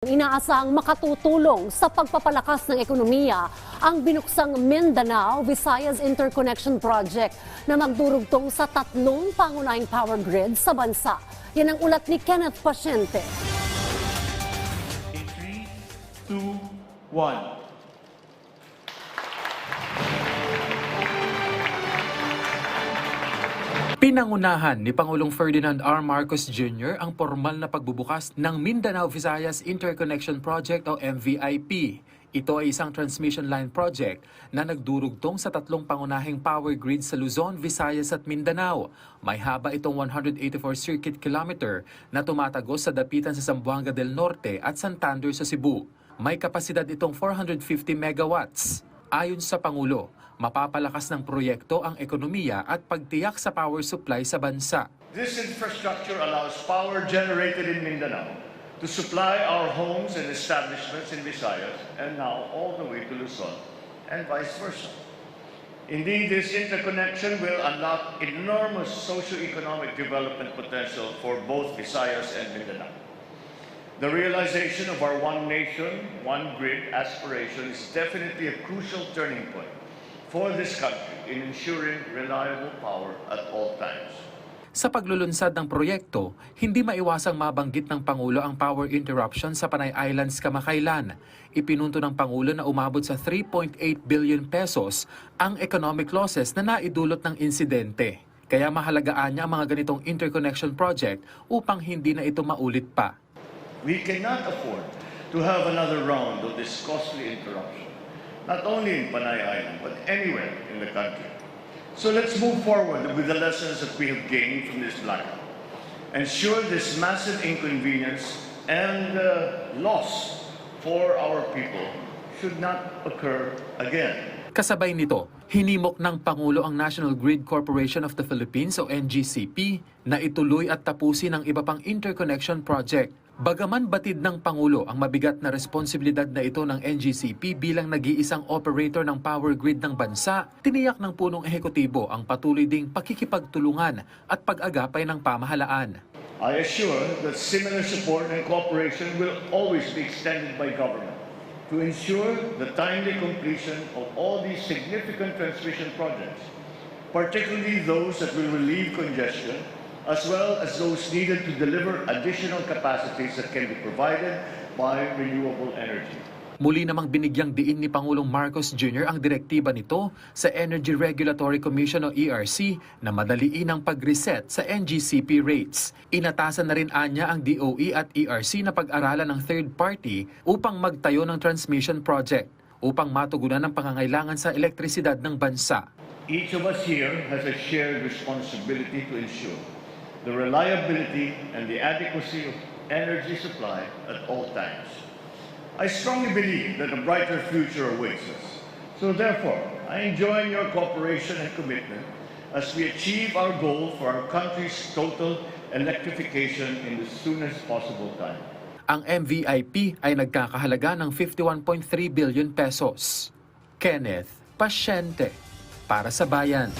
Inaasang makatutulong sa pagpapalakas ng ekonomiya ang binuksang Mindanao Visayas Interconnection Project na magdurugtong sa tatlong pangunahing power grid sa bansa. Yan ang ulat ni Kenneth Pasyente. 3, 2, 1. Pinangunahan ni Pangulong Ferdinand R. Marcos Jr. ang formal na pagbubukas ng Mindanao Visayas Interconnection Project o MVIP. Ito ay isang transmission line project na nagdurugtong sa tatlong pangunahing power grid sa Luzon, Visayas at Mindanao. May haba itong 184 circuit kilometer na tumatagos sa dapitan sa Zamboanga del Norte at Santander sa Cebu. May kapasidad itong 450 megawatts. Ayon sa Pangulo, mapapalakas ng proyekto ang ekonomiya at pagtiyak sa power supply sa bansa. This infrastructure allows power generated in Mindanao to supply our homes and establishments in Visayas and now all the way to Luzon and vice versa. Indeed, this interconnection will unlock enormous socio-economic development potential for both Visayas and Mindanao. The realization of our one nation, one grid aspiration is definitely a crucial turning point for this country in ensuring reliable power at all times. Sa paglulunsad ng proyekto, hindi maiwasang mabanggit ng Pangulo ang power interruption sa Panay Islands kamakailan. Ipinunto ng Pangulo na umabot sa 3.8 billion pesos ang economic losses na naidulot ng insidente. Kaya mahalagaan niya ang mga ganitong interconnection project upang hindi na ito maulit pa. We cannot afford to have another round of this costly interruption, not only in Panay Island, but anywhere in the country. So let's move forward with the lessons that we have gained from this blackout. Ensure this massive inconvenience and uh, loss for our people should not occur again. Kasabay nito, hinimok ng Pangulo ang National Grid Corporation of the Philippines o NGCP na ituloy at tapusin ang iba pang interconnection project. Bagaman batid ng Pangulo ang mabigat na responsibilidad na ito ng NGCP bilang nag-iisang operator ng power grid ng bansa, tiniyak ng punong ehekutibo ang patuloy ding pakikipagtulungan at pag-agapay ng pamahalaan. I assure that similar support and cooperation will always be extended by government to ensure the timely completion of all these significant transmission projects, particularly those that will relieve congestion, as well as those needed to deliver additional capacities that can be provided by renewable energy. Muli namang binigyang diin ni Pangulong Marcos Jr. ang direktiba nito sa Energy Regulatory Commission o ERC na madaliin ang pag-reset sa NGCP rates. Inatasan na rin anya ang DOE at ERC na pag-aralan ng third party upang magtayo ng transmission project upang matugunan ang pangangailangan sa elektrisidad ng bansa. Each of us here has a shared responsibility to ensure the reliability and the adequacy of energy supply at all times. I strongly believe that a brighter future awaits us. So therefore, I enjoin your cooperation and commitment as we achieve our goal for our country's total electrification in the soonest possible time. Ang MVIP ay nagkakahalaga ng 51.3 billion pesos. Kenneth Pasyente para sa bayan.